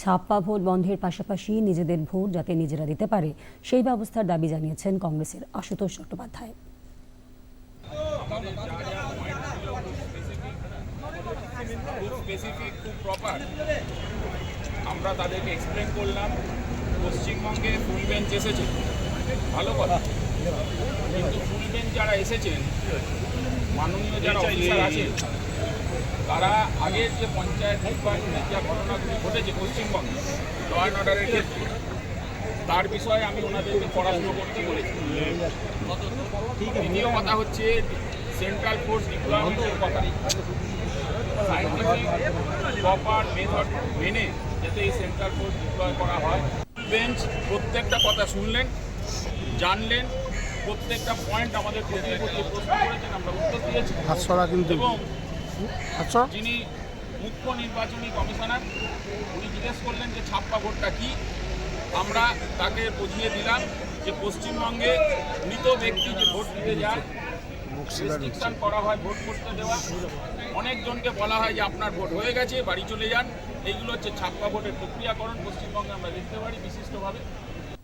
ছাপ্পা ভোট বন্ধের পাশাপাশি নিজেদের ভোট যাতে নিজেরা দিতে পারে, সেই ব্যবস্থার দাবি জানিয়েছেন কংগ্রেসের আশুতোষ চট্টোপাধ্যায়। আমরা তাদেরকে এক্সপ্লেন করলাম, পশ্চিমবঙ্গে ফুল বেঞ্চ এসেছে। ভালো কথা। কিন্তু ফুল বেঞ্চ যারা এসেছেন, মাননীয় যারা অফিসার আছেন তারা আগের যে পঞ্চায়েত নির্বাচনের যা ঘটনাগুলি ঘটেছে পশ্চিমবঙ্গে ল অ্যান্ড অর্ডারের ক্ষেত্রে তার বিষয়ে আমি ওনাদেরকে পড়াশুনো করতে বলেছি। দ্বিতীয় কথা হচ্ছে সেন্ট্রাল ফোর্স ডিপ্লয়মেন্টের কথা। সাইন্টিফিক প্রপার মেথড মেনে যাতে এই সেন্ট্রাল ফোর্স ডিপ্লয় করা হয়। বেঞ্চ প্রত্যেকটা কথা শুনলেন জানলেন প্রত্যেকটা পয়েন্ট আমাদের প্রশ্ন করেছেন আমরা উত্তর দিয়েছি। এবং হাতছড়া যিনি মুখ্য নির্বাচনী কমিশনার, উনি জিজ্ঞেস করলেন যে ছাপ্পা ভোটটা কি? আমরা তাকে বুঝিয়ে দিলাম যে পশ্চিমবঙ্গে মৃত ব্যক্তি যে ভোট দিতে যায় রেস্ট্রিকশন করা হয় ভোট করতে দেওয়া। অনেকজনকে বলা হয় যে আপনার ভোট হয়ে গেছে, বাড়ি চলে যান। এইগুলো হচ্ছে ছাপ্পা ভোটের প্রক্রিয়াকরণ। পশ্চিমবঙ্গে আমরা দেখতে পারি বিশিষ্টভাবে।